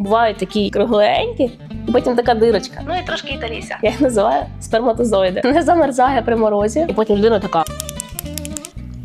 бувають такі кругленькі, і потім така дирочка. Ну і трошки італійся. Я їх називаю сперматозоїди. Не замерзає при морозі, і потім людина така.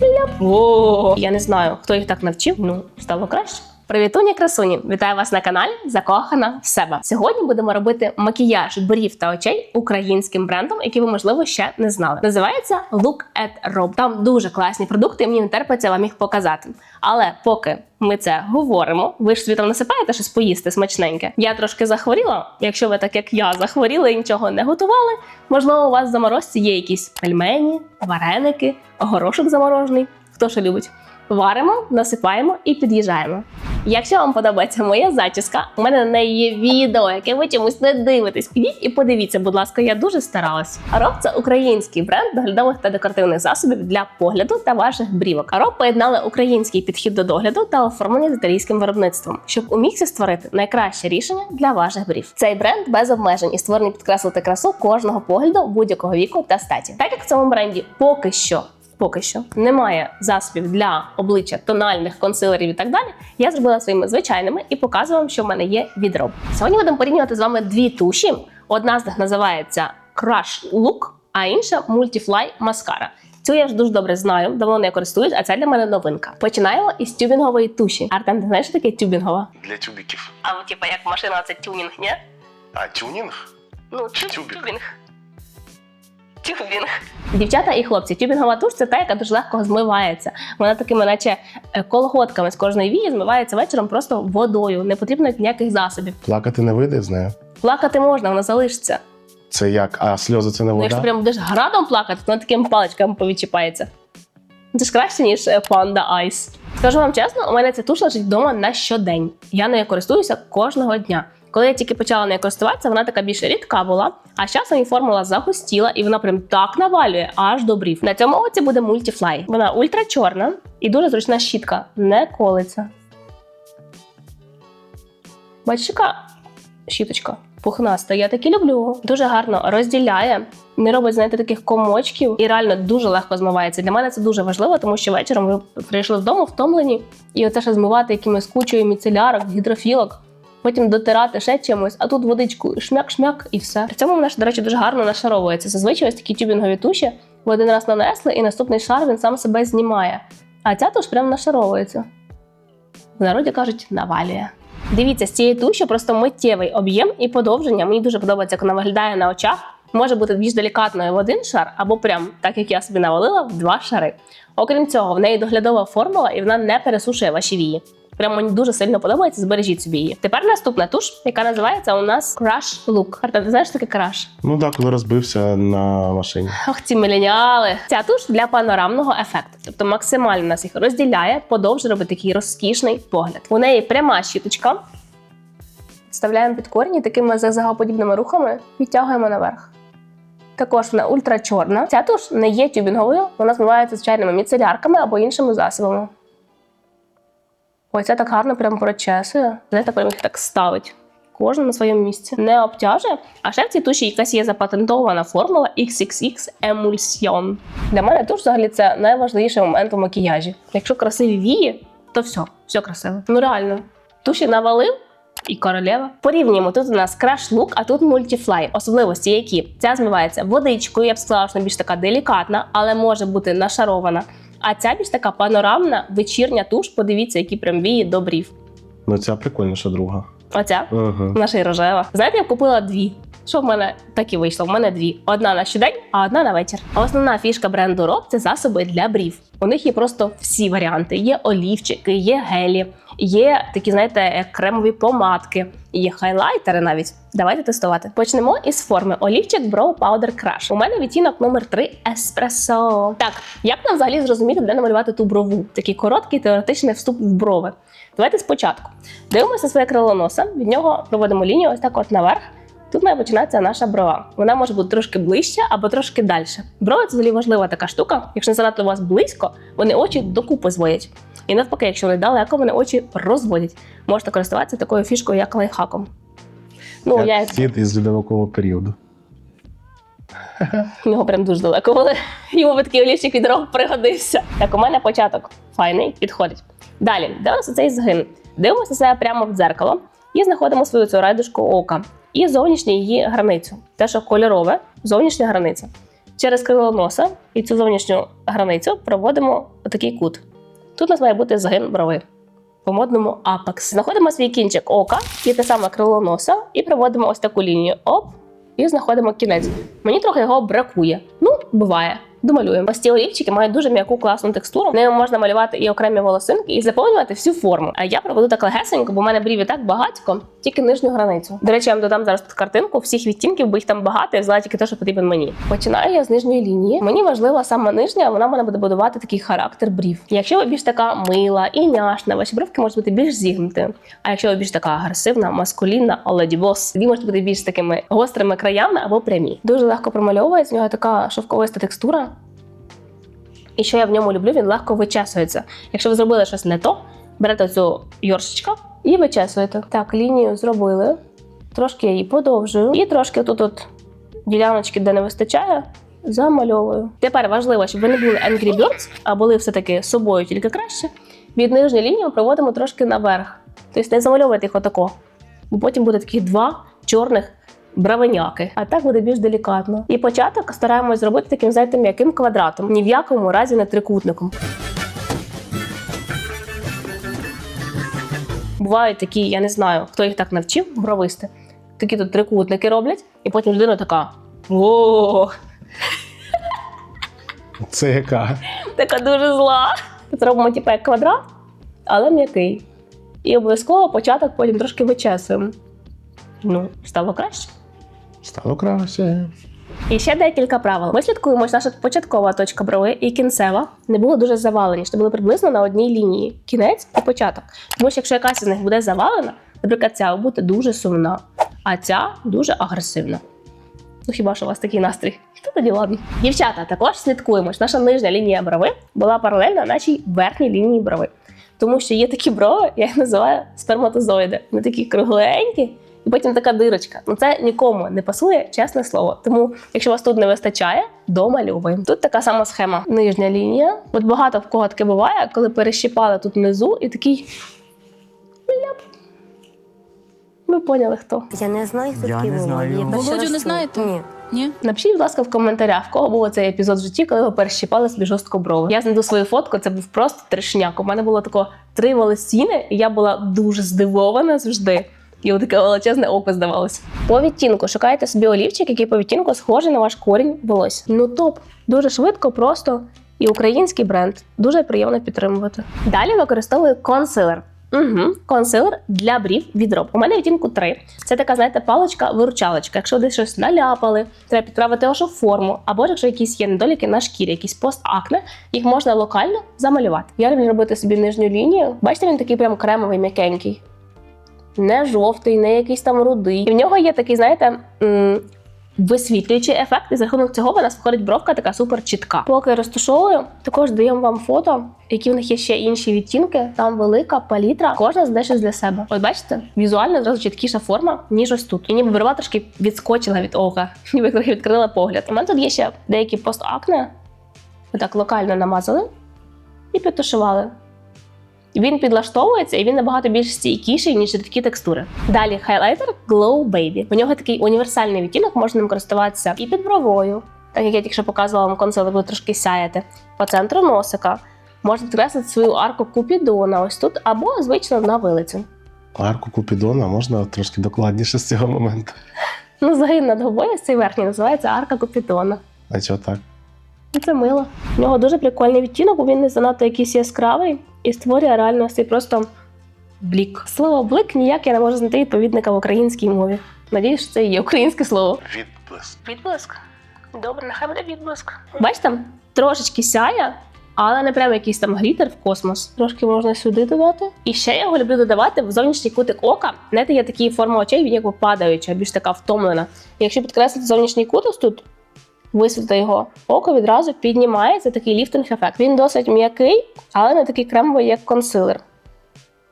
Ляп. О, я не знаю, хто їх так навчив. Ну, стало краще. Привітуні красуні! Вітаю вас на каналі Закохана в себе. Сьогодні будемо робити макіяж брів та очей українським брендом, який ви можливо ще не знали. Називається Look at Rob. Там дуже класні продукти, і мені не терпиться вам їх показати. Але поки ми це говоримо, ви ж собі там насипаєте щось поїсти смачненьке. Я трошки захворіла. Якщо ви так як я захворіли і нічого не готували, можливо, у вас в заморозці є якісь пельмені, вареники, горошок заморожений. Хто що любить? Варимо, насипаємо і під'їжджаємо. Якщо вам подобається моя зачіска, у мене на неї є відео, яке ви чомусь не дивитесь. Підіть і подивіться, будь ласка, я дуже старалась. Ароб це український бренд доглядових та декоративних засобів для погляду та ваших брівок. Ароб поєднали український підхід до догляду та оформлення з італійським виробництвом, щоб у міксі створити найкраще рішення для ваших брів. Цей бренд без обмежень і створений підкреслити красу кожного погляду будь-якого віку та статі. Так як в цьому бренді поки що поки що немає засобів для обличчя, тональних консилерів і так далі. Я зробила своїми звичайними і показую вам, що в мене є від Rob. Сьогодні будемо порівнювати з вами дві туші. Одна з них називається Crush Look, а інша Multifly Mascara. Цю я ж дуже добре знаю, давно не користуюсь, а це для мене новинка. Починаємо із тюбінгової туші. Артем, ти знаєш, що таке тюбінгова? Для тюбиків. А ну, типа, як машина, це тюнінг, ні? А, тюнинг? Ну, тюбінг. Тюбінг. Дівчата і хлопці, тюбінгова туш це та, яка дуже легко змивається. Вона такими, наче е, колготками з кожної вії змивається вечором просто водою. Не потрібно ніяких засобів. Плакати не вийде з нею. Плакати можна, вона залишиться. Це як? А сльози це не Ну, якщо прям будеш градом плакати, то вона такими паличками повідчіпається. Це ж краще, ніж е, Panda Ice. Скажу вам чесно, у мене ця туш лежить вдома на щодень. Я нею користуюся кожного дня. Коли я тільки почала нею користуватися, вона така більш рідка була, а з часом її формула загустіла, і вона прям так навалює аж до брів. На цьому оці буде Multifly. Вона ультра чорна і дуже зручна щітка, не колиться. Бачиш, яка щіточка пухнаста. Я такі люблю. Дуже гарно розділяє, не робить, знаєте, таких комочків і реально дуже легко змивається. Для мене це дуже важливо, тому що вечором ви прийшли вдома втомлені, і оце ще змивати якимось кучою міцелярок, гідрофілок. Потім дотирати ще чимось, а тут водичку шмяк-шмяк і все. При цьому вона ж, до речі, дуже гарно нашаровується. Зазвичай ось такі тюбінгові туші ви один раз нанесли, і наступний шар він сам себе знімає. А ця туш прям нашаровується. В народі кажуть, навалює. Дивіться, з цієї туші просто миттєвий об'єм і подовження. Мені дуже подобається, як вона виглядає на очах. Може бути більш делікатною в один шар, або прям так як я собі навалила, в два шари. Окрім цього, в неї доглядова формула і вона не пересушує ваші вії. Прям мені дуже сильно подобається, збережіть собі її. Тепер наступна туш, яка називається у нас Crush Look. Арта, ти знаєш що таке краш? Ну так, коли розбився на машині. Ох, ці міленіали. Ця туш для панорамного ефекту, тобто максимально нас їх розділяє, подовжує робить такий розкішний погляд. У неї пряма щіточка. Вставляємо під корені такими зигзагоподібними рухами, відтягуємо наверх. Також вона ультрачорна. Ця туш не є тюбінговою, вона змивається звичайними міцелярками або іншими засобами. Ось це так гарно прям прочесує. Знаєте, прям їх так ставить. Кожен на своєму місці. Не обтяжує. А ще в цій туші якась є запатентована формула XXX Emulsion. Для мене туш взагалі це найважливіший момент у макіяжі. Якщо красиві вії, то все, все красиво. Ну реально. Туші навалив. І королева. Порівнюємо тут у нас Crash Look, а тут Multifly. Особливості, які ця змивається водичкою, я б сказала, що вона більш така делікатна, але може бути нашарована. А ця більш така панорамна вечірня туш. Подивіться, які прям вії до брів. Ну ця прикольніша друга. Оця Угу. наша і рожева. Знаєте, я купила дві. Що в мене так і вийшло? В мене дві: одна на щодень, а одна на вечір. А основна фішка бренду Rob – це засоби для брів. У них є просто всі варіанти: є олівчики, є гелі, є такі, знаєте, кремові помадки, є хайлайтери навіть. Давайте тестувати. Почнемо із форми олівчик Brow Powder Crush. У мене відтінок номер 3 еспресо. Так, як нам взагалі зрозуміти, де намалювати ту брову? Такий короткий теоретичний вступ в брови. Давайте спочатку. Дивимося своє крило носа, від нього проводимо лінію ось так от наверх. Тут має починатися наша брова. Вона може бути трошки ближче або трошки далі. Брови це взагалі важлива така штука. Якщо не занадто у вас близько, вони очі докупи зводять. І навпаки, якщо вони далеко, вони очі розводять. Можете користуватися такою фішкою, як лайфхаком. Ну, я Як Дід із льодовикового періоду. в нього прям дуже далеко, але йому би такий олівчик від рог пригодився. Так, у мене початок файний, підходить. Далі, де у нас цей згин? Дивимося себе прямо в дзеркало і знаходимо свою цю райдушку ока і зовнішню її границю. Те, що кольорове, зовнішня границя. Через крило носа і цю зовнішню границю проводимо такий кут. Тут у нас має бути згин брови. По модному апекс. Знаходимо свій кінчик ока і те саме крило носа, і проводимо ось таку лінію оп, і знаходимо кінець. Мені трохи його бракує. Ну, буває. Домалюємо. Ось ці олівчики мають дуже м'яку класну текстуру. Ними можна малювати і окремі волосинки, і заповнювати всю форму. А я проведу так легесенько, бо в мене брів і так багатько, тільки нижню границю. До речі, я вам додам зараз тут картинку всіх відтінків, бо їх там багато, я взяла тільки те, що потрібен мені. Починаю я з нижньої лінії. Мені важлива саме нижня, вона мене буде будувати такий характер брів. Якщо ви більш така мила і няшна, ваші бровки можуть бути більш зігнуті. А якщо ви більш така агресивна, маскулінна, леді бос, тоді можуть бути більш такими гострими краями або прямі. Дуже легко промальовується, в нього така шовковиста текстура. І що я в ньому люблю, він легко вичесується. Якщо ви зробили щось не то, берете цю йоршечка і вичесуєте. Так, лінію зробили. Трошки я її подовжую. І трошки тут от діляночки, де не вистачає, замальовую. Тепер важливо, щоб ви не були Angry Birds, а були все-таки собою тільки краще. Від нижньої лінії ми проводимо трошки наверх. Тобто не замальовуйте їх отако. Бо потім буде таких два чорних бравеняки. А так буде більш делікатно. І початок стараємось зробити таким, знаєте, м'яким квадратом, ні в якому разі не трикутником. Бувають такі, я не знаю, хто їх так навчив, бровисти. Такі тут трикутники роблять, і потім людина така: о, Це яка? така дуже зла. Зробимо типу як квадрат, але м'який. І обов'язково початок потім трошки вичесуємо. Ну, стало краще. Стало краще. І ще декілька правил. Ми слідкуємо, що наша початкова точка брови і кінцева не були дуже завалені, що були приблизно на одній лінії кінець і початок. Тому що якщо якась з них буде завалена, наприклад, ця буде дуже сумна, а ця дуже агресивна. Ну хіба що у вас такий настрій? То тоді ладно. Дівчата, також слідкуємо, що наша нижня лінія брови була паралельна нашій верхній лінії брови. Тому що є такі брови, я їх називаю сперматозоїди. Вони такі кругленькі, і потім така дирочка. Ну це нікому не пасує, чесне слово. Тому, якщо вас тут не вистачає, домальовуємо. Тут така сама схема. Нижня лінія. От багато в кого таке буває, коли перещіпали тут внизу, і такий. ляп. Ви поняли хто. Я не знаю, хто такий не знаю. Я Володю не знаєте? Ні. Ні? Напишіть, будь ласка, в коментарях, в кого був цей епізод в житті, коли ви перещіпали собі жорстко брови. Я знайду свою фотку, це був просто трешняк. У мене було тако три волосіни, і я була дуже здивована завжди. І таке величезне око здавалося. По відтінку шукайте собі олівчик, який по відтінку схожий на ваш корінь волосся. Ну топ, дуже швидко, просто і український бренд. Дуже приємно підтримувати. Далі використовую консилер. Угу. Консилер для брів від Роб. У мене відтінку 3. Це така, знаєте, паличка-виручалочка. Якщо десь щось наляпали, треба підправити вашу форму, або якщо якісь є недоліки на шкірі, якісь постакне, їх можна локально замалювати. Я люблю робити собі нижню лінію. Бачите, він такий прям кремовий, м'якенький. Не жовтий, не якийсь там рудий. І в нього є такий, знаєте, висвітлюючий ефект, і за рахунок цього в нас виходить бровка така супер чітка. Поки розташовую, також даємо вам фото, які в них є ще інші відтінки. Там велика палітра, кожна знайде щось для себе. От бачите, візуально зразу чіткіша форма, ніж ось тут. І ніби брова трошки відскочила від ока, ніби трохи відкрила погляд. У мене тут є ще деякі постакне. Так локально намазали і підтушували. Він підлаштовується і він набагато більш стійкіший, ніж рідкі текстури. Далі хайлайтер Glow Baby. У нього такий універсальний відтінок, можна ним користуватися і під бровою, так як я тільки що показувала вам консилер, буде трошки сяяти. По центру носика. Можна підкреслити свою арку купідона ось тут, або звично на вилиці. Арку Купідона можна трошки докладніше з цього моменту. Ну, загин над губою цей верхній називається арка купідона. А чого так? Це мило. У нього дуже прикольний відтінок, бо він не занадто якийсь яскравий і створює реально ось цей просто блік. Слово блик ніяк я не можу знайти відповідника в українській мові. Надіюсь, що це і є українське слово. Відблиск. Відблиск. Добре, нехай буде відблиск. Бачите, трошечки сяє, але не прямо якийсь там глітер в космос. Трошки можна сюди додати. І ще я його люблю додавати в зовнішній кутик ока. Знаєте, є такі форма очей, він якби падаюча, більш така втомлена. І якщо підкреслити зовнішній кут тут, висвітлити його, око відразу піднімається такий ліфтинг ефект. Він досить м'який, але не такий кремовий, як консилер.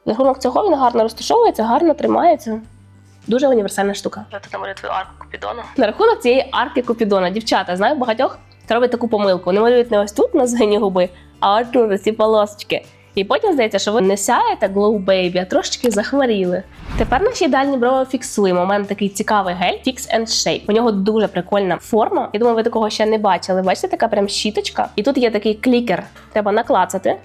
За рахунок цього він гарно розташовується, гарно тримається. Дуже універсальна штука. Я тут намалюю твою арку Купідона. На рахунок цієї арки Купідона, дівчата, знаю багатьох, хто робить таку помилку. Вони малюють не ось тут на згині губи, а ось тут ці полосочки. І потім здається, що ви не сяєте Glow Baby, а трошечки захворіли. Тепер наші дальні брови фіксуємо. У мене такий цікавий гель Fix and Shape. У нього дуже прикольна форма. Я думаю, ви такого ще не бачили. Бачите, така прям щіточка. І тут є такий клікер. Треба наклацати,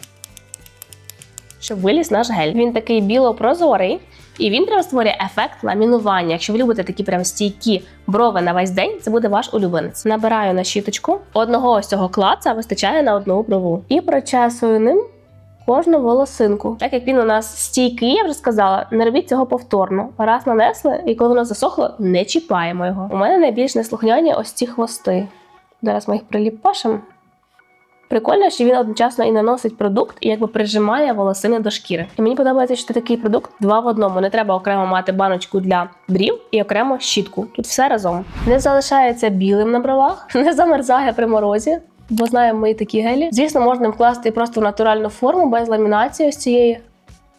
щоб виліз наш гель. Він такий біло-прозорий. І він прям створює ефект ламінування. Якщо ви любите такі прям стійкі брови на весь день, це буде ваш улюбленець. Набираю на щіточку. Одного ось цього клаца вистачає на одну брову. І прочесую ним кожну волосинку. Так як він у нас стійкий, я вже сказала, не робіть цього повторно. Раз нанесли, і коли воно засохло, не чіпаємо його. У мене найбільш неслухняні ось ці хвости. Зараз ми їх приліпашимо. Прикольно, що він одночасно і наносить продукт, і якби прижимає волосини до шкіри. І мені подобається, що такий продукт два в одному. Не треба окремо мати баночку для брів і окремо щітку. Тут все разом. Не залишається білим на бровах, не замерзає при морозі. Бо знаємо ми такі гелі. Звісно, можна вкласти просто в натуральну форму без ламінації ось цієї,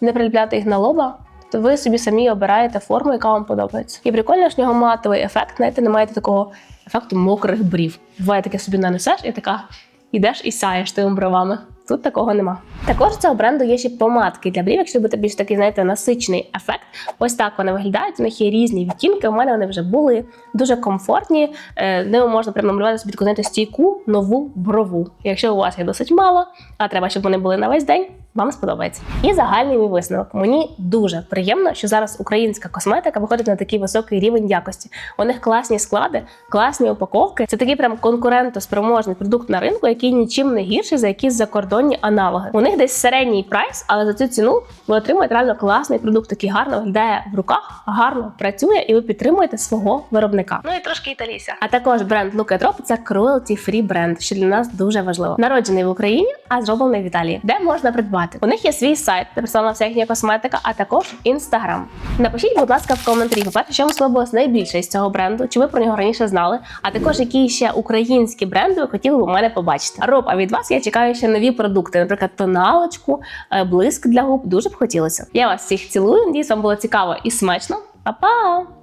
не приліпляти їх на лоба. То ви собі самі обираєте форму, яка вам подобається. І прикольно, в нього матовий ефект, знаєте, не маєте такого ефекту мокрих брів. Буває таке собі нанесеш і така ідеш і сяєш тими бровами. Тут такого нема. Також цього бренду є ще помадки для брів, якщо любите більш такий, знаєте, насичений ефект. Ось так вони виглядають. У них є різні відтінки. У мене вони вже були дуже комфортні. Е, Ними можна прямо намалювати собі знаєте, стійку нову брову. Якщо у вас їх досить мало, а треба, щоб вони були на весь день. Вам сподобається. І загальний мій висновок. Мені дуже приємно, що зараз українська косметика виходить на такий високий рівень якості. У них класні склади, класні упаковки. Це такий прям конкурентоспроможний продукт на ринку, який нічим не гірший за якісь закордонні аналоги. У них десь середній прайс, але за цю ціну ви отримуєте реально класний продукт, який гарно виглядає в руках, гарно працює, і ви підтримуєте свого виробника. Ну і трошки італійся. А також бренд Look Drop – це cruelty free бренд, що для нас дуже важливо. Народжений в Україні, а зроблений в Італії, де можна придбати. У них є свій сайт, представлена вся косметика, а також інстаграм. Напишіть, будь ласка, в коментарі, по-перше, що вам сподобалось найбільше із цього бренду, чи ви про нього раніше знали, а також які ще українські бренди ви хотіли б у мене побачити. Роб, а від вас я чекаю ще нові продукти, наприклад, тоналочку, е, блиск для губ. Дуже б хотілося. Я вас всіх цілую. Надіюсь, вам було цікаво і смачно. Па-па!